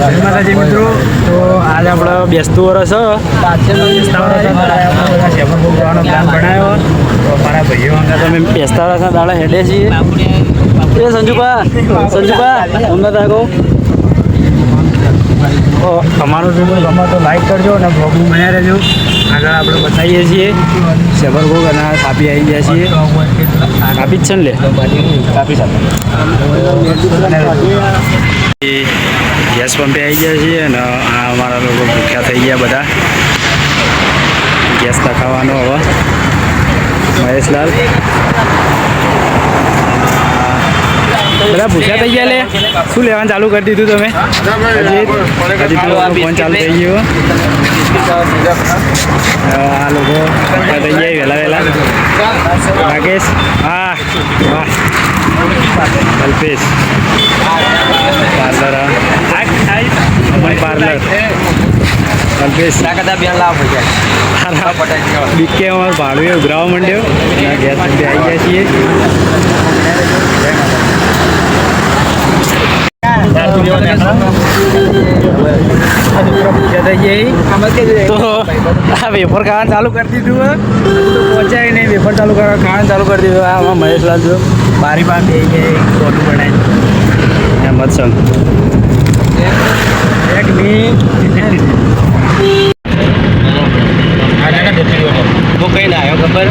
માતાજી મિત્રો. તો આજે આપણે બેસતું વર્ષ બેસતા જવાનો પ્લાન બનાવ્યો બેસતા વર્ષના દાડા હેડે છીએ. એ સંજુભા સંજુભા અમને તાકો અમારો વીડિયો ગમે તો લાઈક કરજો અને બ્લોગમાં બન્યા રહેજો. આગળ આપણે બતાવીએ છીએ. શેફરપુર અને કાપી આવી ગયા છીએ. કાપી જ છે ને લે? કાપી સાથે ગેસ પંપે આવી ગયા છીએ અને આ અમારા લોકો ભૂખ્યા થઈ ગયા બધા. ગેસ લખાવાનો હવે. મહેશલાલ. બધા ભૂખ્યા થઈ ગયા લે. શું લેવાનું ચાલુ કરી દીધું તમે? હજી ફોન ચાલુ થઈ ગયો. આ લોકો ભૂખ્યા થઈ ગયા, વહેલા વહેલા. રાકેશ હા વાહ કલ્પેશ. પાર્લર કલ્પેશ બીકે અમારો ભાડુએ ઉઘરાવા માંડ્યો ગેસ સુધી આવી ગયા છીએ આ વેફર ખાવાનું ચાલુ કરી દીધું. પહોંચાય નહીં, વેફર ચાલુ કરવા ખાવાનું ચાલુ કરી દીધું આ આમાં મહેશલાલ જો બારી પાસે બે ગયા ટોટું બનાવી એમ જ સંગ એક મિનિટ હું કઈ આવ્યો ખબર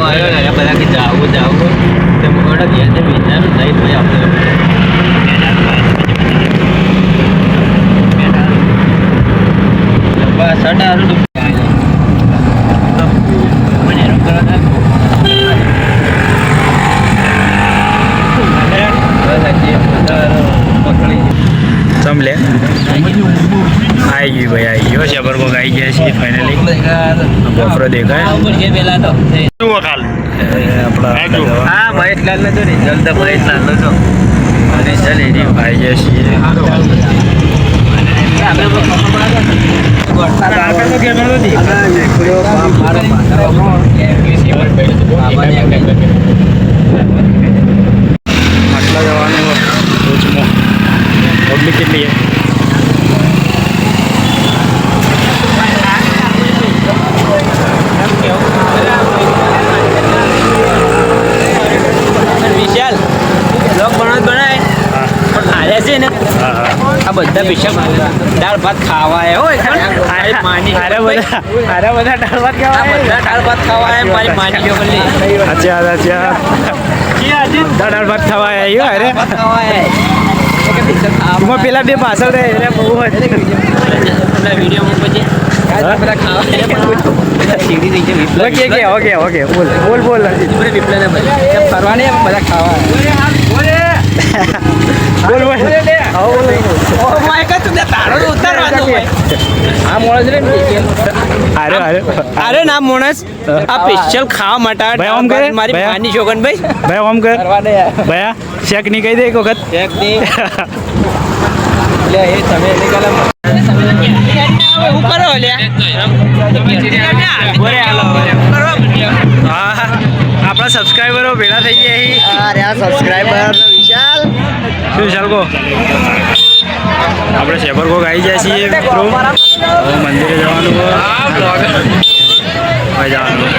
આવ્યો ને બધા જાવું જાવું તે ગયા છે બીજા નહીં ભાઈ આપણે મને આવી ગયું ભાઈ આવી ગયો છે બરકોક આવી ગયા છીએ ફાઇનલી બફરો દેખાય આપણા હા મહેશલાલ નો જો રિઝલ્ટ તો મહેશલાલ નો જો રિઝલ્ટ એની ભાઈ ગયા છીએ જવાનું કોચમાં પબ્લિક કેટલી છે વિશાલ બ્લોગ બનાવ બનાય હા પણ આરે છે ને હા હા બધા દાળ ભાત ખાવા આવ્યા હોય મારી માની અરે બધા અરે બધા દાળ ભાત ખાવા બધા દાળ ભાત ખાવા આવ્યા મારી માની ગયો બલ્લી અચ્છા અચ્છા દાળ ભાત ખાવા આવ્યો અરે ખાવા આવ્યા પેલા બે પાછળ રહે એટલે બહુ હોય. વીડિયો માં પછી ઓકે ઓકે ઓકે બોલ બોલ બોલ. ફરવાની? બધા ખાવા બોલ બોલ અરે અરે. અરે ના મોણસ. આ સ્પેશિયલ ખાવા માટે મારી. માની છોકન ભાઈ. ભાઈ ઓમ કર. ભયા શેકની કહી દે એક વખત. ની. એ તમે હું કરો આપણા સબસ્ક્રાઈબરો ભેગા થઈ ગયા અહીં અરે આ સબસ્ક્રાઇબર વિશાલ. શું ચાલકો આપણે શેપરકોક આવી જાય છીએ મિત્રો મંદિરે જવાનું જવાનું.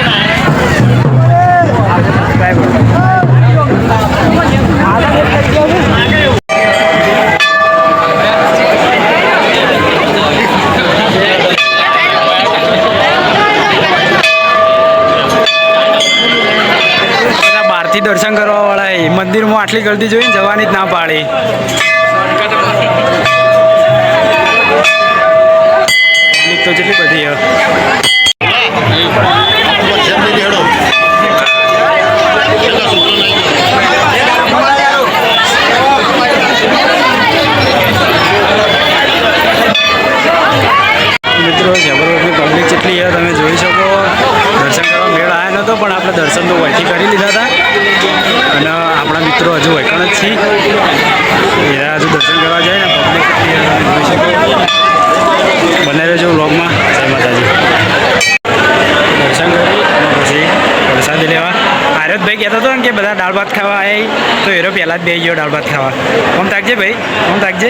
લેવા. ભારતભાઈ કહેતો હતો ને કે બધા દાળ ભાત ખાવા આવ્યા તો હીરો પહેલાં જ બે ગયો દાળ ભાત ખાવા. ઓમ તાકજે ભાઈ, ઓમ તાકજે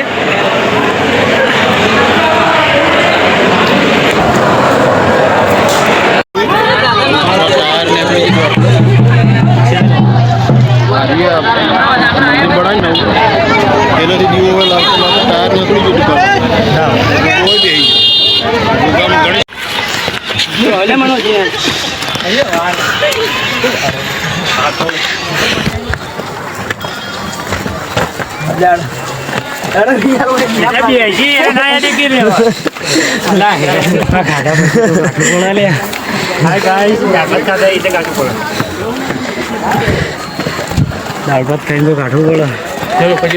દાળ ભાત ખાઈને તો કાઢવું પડે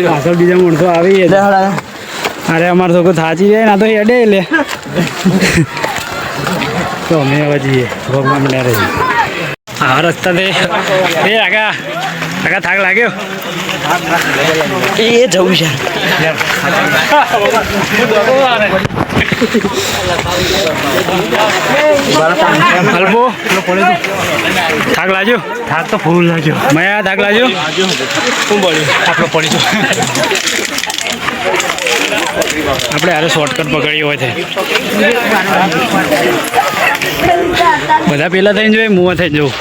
પાછળ બીજા માણસો આવી અરે અમારે તો કોઈ થાચી જાય ના તો હેડે લે તો અમે હવે જઈએ ભગવાન મને રહી આ રસ્તા તે એ આગા આગા થાક લાગ્યો? એ જવું છે. હલવો થાક લાગ્યો? થાક તો ફૂલ લાગ્યો. મેં થાક લાગ્યો? શું બોલ્યું આપણો પડીશું આપણે હારે શોર્ટકટ પકડ્યો હોય છે બધા પેલા થઈને જોઈએ મુવા થઈને જોઉં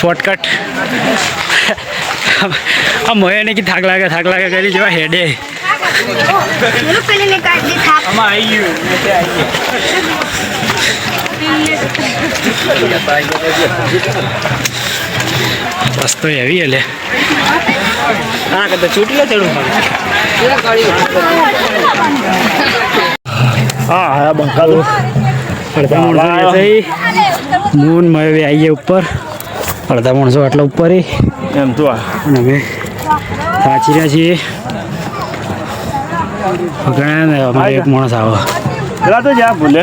શોર્ટકટ આ મહે ને કે થાક લાગે થાક લાગે કરી જેવા હેડે. બસ તો એવી એટલે દે થાપ બસ લે ચડું. હા હા બંકાલો. અડધા માણસો મૂન મેં આવી ગયા ઉપર. અડધા માણસો આટલા ઉપર એમ તો આ. અને અમે સાચી રહ્યા છીએ. ઘણા ને અમારે એક માણસ આવો. તો જા ભૂલે.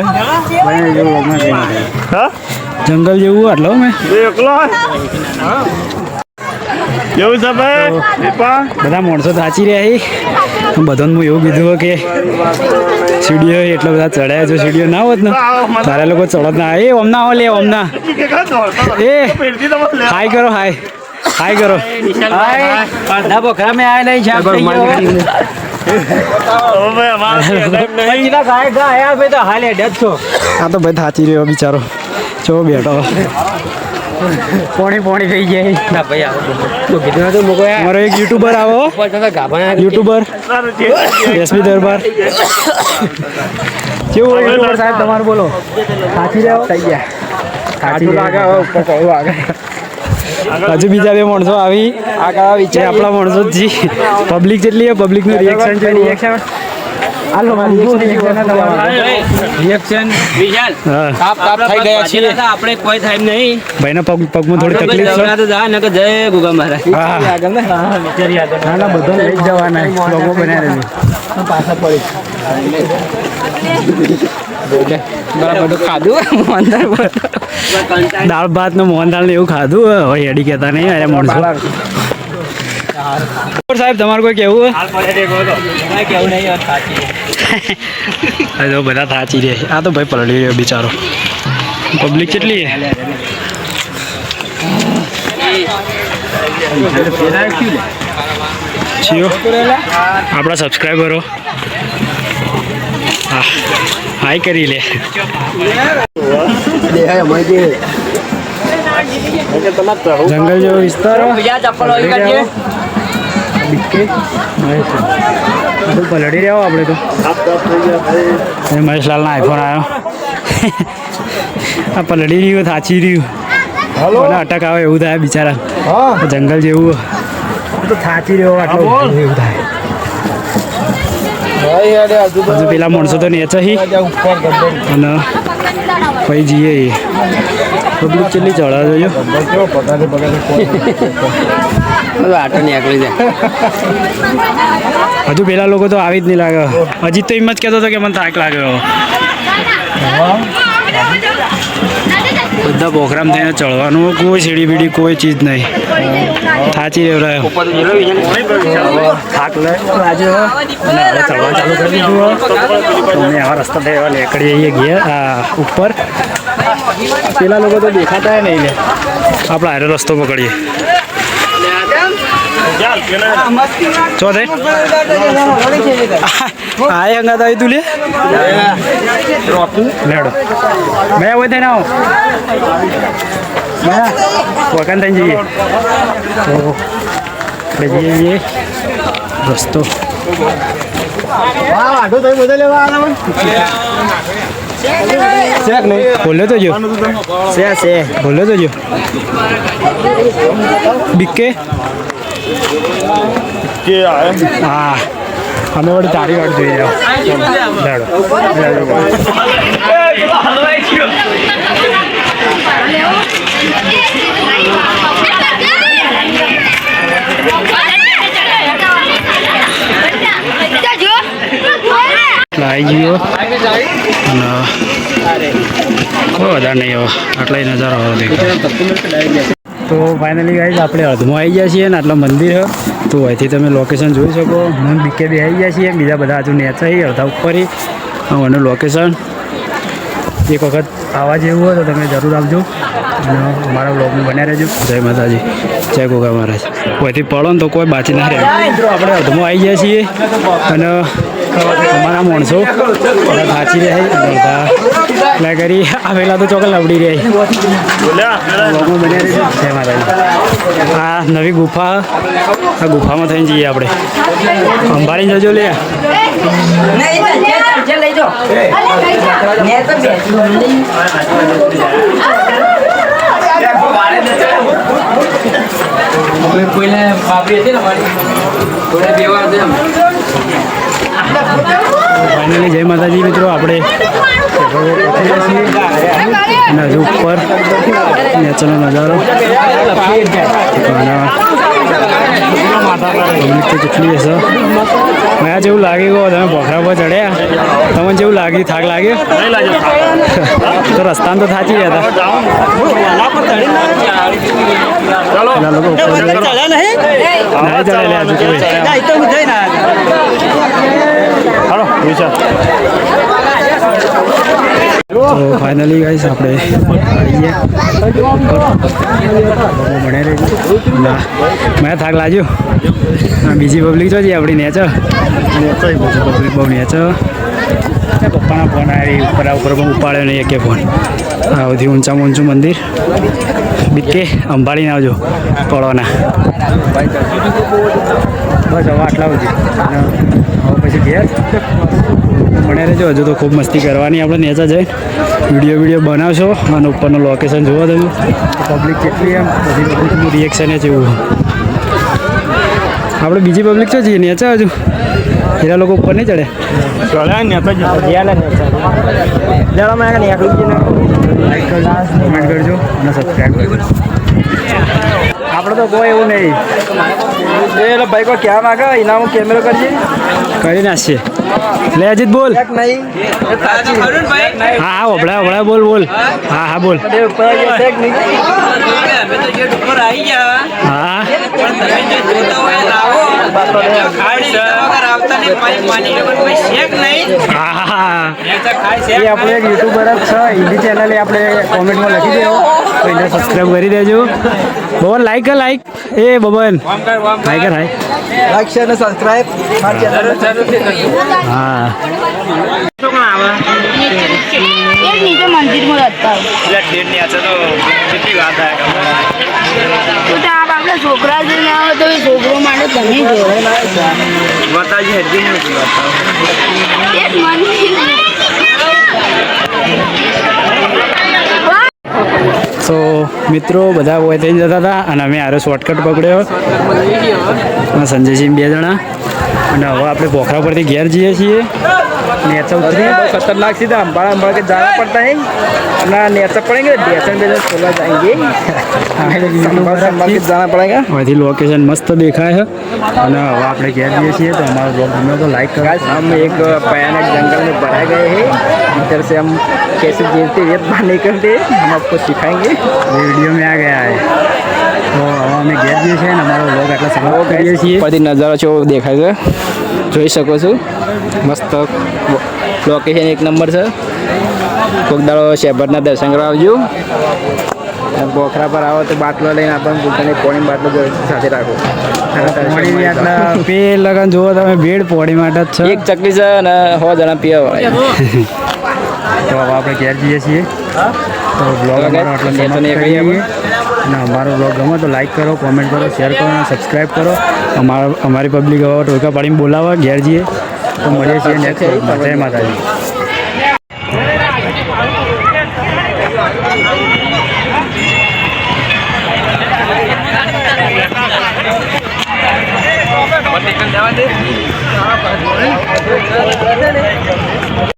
જંગલ જેવું આટલો મેં એકલો? કેવું છે ભાઈ? બધા માણસો સાચી રહ્યા બધાને હું એવું કીધું કે સીડીઓ એટલા બધા ચડાયા છે સીડીઓ ના હોત ને તારા લોકો ચડત ના. એ ઓમના હો લે ઓમના એ હાય કરો હાય. હાય કરો. હાય. બોખરા મેં આયા નહીં છાપ આ તો ભાઈ થાચી રહ્યો બિચારો. ચો બેઠો. પોણી પોણી થઈ જાય. અમારો એક યુટ્યુબર આવો. YouTuber SP Darbar. કેવું હોય યુટ્યુબર સાહેબ તમારું બોલો. સાચી રહ્યો થઈ ગયા. સાચું લાગે હજુ બીજા બે માણસો આવી. આગળ આવી છે આપણા માણસો જી પબ્લિક જેટલી પબ્લિકનું રિએક્શન છે રિએક્શન હાલો રિએક્શન વિશાલ હા. તાપ તાપ થઈ ગયા છે આપણે કોઈ થાય નહીં. ભાઈના પગ પગમાં થોડી તકલીફ છે. તો જા નકર જય ગુગા મહારાજ. હા ના ના બધો લઈ જવાના. લોગો બનાવી બરાબર ખાધું? અંદર દાળ ભાત. ને મોહનદાળ ને એવું ખાધું હવે એડી કહેતા નહીં અરે માણસો. સાહેબ તમારું કોઈ કેવું કેવું નહીં તો બધા થાચી રહે આ તો ભાઈ પલળી રહ્યો બિચારો. પબ્લિક કેટલી છે? આપણા સબસ્ક્રાઈબરો. હા હાય કરી લે. જંગલ જેવો વિસ્તાર વાળી બધું પલળી રહ્યો આપણે તો. અને મહેશલાલના આઈફોન આવ્યો. આ પલડી રહ્યું થાચી રહ્યું. અને અટક આવે એવું થાય બિચારા. જંગલ જેવું. તો થાચી રહ્યો આટલો એવું થાય. હજુ પેલા માણસો તો નેચે હી. અને પછી જઈએ. પબ્લિક કેટલી ચડા જોયો? આટો નીકળી જાય. હજુ પેલા લોકો તો આવી જ નહીં લાગે. હજી તો એમ જ કહેતો હતો કે મને થાક લાગ્યો. બધા પ્રોગ્રામ થઈને ચડવાનું. કોઈ સીડી બીડી કોઈ ચીજ નહીં. થાચી રહ્યો થાક લાગ્યો અને હવે ચડવા ચાલુ કરી દીધું અમે આવા રસ્તા થઈ એવા લેકડી જઈએ ગયા ઉપર. પેલા લોકો તો દેખાતા નહીં લે આપણે આરો રસ્તો પકડીએ. ચો થઈ આ અંગાત આવી તું લે લેડો મેં હોય થઈને આવો મેં વકન થઈને જઈએ તો જઈએ જઈએ રસ્તો બોલ્યો તો જો. બોલ્યો તો જો બીકે કે હા અમે વળી તારી વાટ જોઈ આવી ગયો અને કોઈ વધારે નહીં આટલા નજારો દેખાય તો ફાઇનલી ગાઈઝ આપણે અડધમાં આવી ગયા છીએ ને આટલા મંદિર તો અહીંથી તમે લોકેશન જોઈ શકો. હું બીકે બી આવી ગયા છીએ. બીજા બધા હજુ નેચા અડધા ઉપર અને લોકેશન એક વખત આવવા જેવું હોય તો તમે જરૂર આવજો. અને અમારા બ્લોગમાં બન્યા રહેજો. જય માતાજી. જય ગોગા મહારાજ. કોઈથી પડો ને તો કોઈ બાચી ના રહે. આપણે અડધમાં આવી ગયા છીએ. અને અમારા માણસો બધા થાચી રહે બધા એટલે કરી આવેલા તો ચોકલ નબળી રહી. આ નવી ગુફા આ ગુફામાં થઈને જઈએ આપણે. અંબાડી જજો લે. કોઈને બાપરી હતી ને મારી બેવા ફાઇનલી જય માતાજી મિત્રો આપણે અને ઉપર નેચરનો નજારો કેટલી હશે મેં જેવું લાગી ગયો તમે પોખરા પર ચડ્યા તમને જેવું લાગ્યું થાક લાગ્યો તો રસ્તામાં તો થાચી ગયા હતા લોકો વિચાર તો ફાઇનલી ગાઈસ આપણે આવી ગયા ભણે રહી ના મેં થાક લાગ્યો. હા, બીજી પબ્લિક જો છે આપણી બીજી પબ્લિક બહુ નેચર. પપ્પાના ફોન આવી ઉપર ઉપર પણ ઉપાડ્યો નહીં એકે ફોન આ બધી ઊંચામાં ઊંચું મંદિર. બીકે અંબાડીને આવજો પડોના બસ હવે આટલા સુધી. હવે પછી ઘેર. મને રહેજો. હજુ તો ખૂબ મસ્તી કરવાની આપણે નેચા જઈ. વીડિયો વીડિયો બનાવશો અને ઉપરનું લોકેશન જોવા તમે. પબ્લિક કેટલી એમ? પછી પબ્લિકનું રિએક્શન જ એવું. આપણે બીજી પબ્લિક છે જઈએ? નેચા હજુ? એના લોકો ઉપર નહીં ચડે? ચડ્યા ને તો લાઈક કરજો કમેન્ટ કરજો અને સબસ્ક્રાઈબ કરજો. આપણે તો કોઈ એવું નહીં. એટલે ભાઈ કોઈ ક્યાં માંગે? હું કેમેરો કરજે કરી નાખશે. લે અજીત બોલ. હા હા ઓબળા ઓબળા બોલ બોલ. હા હા બોલ. હા. આપણે એક યુટ્યુબર જ છે. હિન્દી ચેનલ આપણે કોમેન્ટમાં લખી દેવો. તો એને સબસ્ક્રાઈબ કરી દેજો. બબન લાઈક કર લાઈક એ બબન વામ કર વામ લાઈક કર હાય લાઈક શેર અને સબસ્ક્રાઇબ મારી ચેનલ જરૂર જરૂરથી કરજો હા શું કામ આવે એક નીચે મંદિરમાં મિત્રો બધા હોય થઈને જતા હતા અને અમે આરો શોર્ટકટ પકડ્યો. સંજયસિંહ બે જણા. અને હવે આપણે પોખરા પરથી ઘેર જઈએ છીએ. નેચા ઉતરી खतरनाक सीधा अंबाड़ा अंबाड़ा के जाना पड़ता है अपना नेचर पड़ेंगे डेसन बेसन खोला जाएंगे संभाल संभाल के जाना पड़ेगा અહીંથી લોકેશન મસ્ત દેખાય છે અને હવે આપણે ઘેર જઈએ છીએ તો અમારો બ્લોગ ગમ્યો તો લાઈક કરો आज हम एक भयानक जंगल में भरा गए हैं इधर से हम कैसे जीते हुए बाहर निकलते हैं हम आपको सिखाएंगे ये वीडियो में आ गया है તો હવે અમે ઘેર જઈએ છીએ અને અમારો બ્લોગ આટલા સમાપ્ત કરીએ છીએ ઉપરથી નજારો છે દેખાય છે જોઈ શકો છો મસ્ત લોકેશન એક નંબર છે. કોક દાડો શેભરના દર્શન કરવા આવજો બોખરા પર આવો તો બાટલો લઈને આપણને પોતાની પોણી બાટલો સાથે રાખો. પે લગન જુઓ તમે ભીડ પોણી માટે જ. છે. એક ચકલી છે અને સો જણા પીવા તો હવે આપણે ઘેર જઈએ છીએ. તો બ્લોગ અમારો આટલો સમાપ્ત કરીએ અને અમારો બ્લોગ ગમે તો લાઈક કરો કોમેન્ટ કરો શેર કરો અને સબસ્ક્રાઈબ કરો. અમારા અમારી પબ્લિક હવે ટોકા પાડીને બોલાવવા ઘેર જઈએ. તો મળીએ છીએ નેક્સ્ટ જય માતાજી.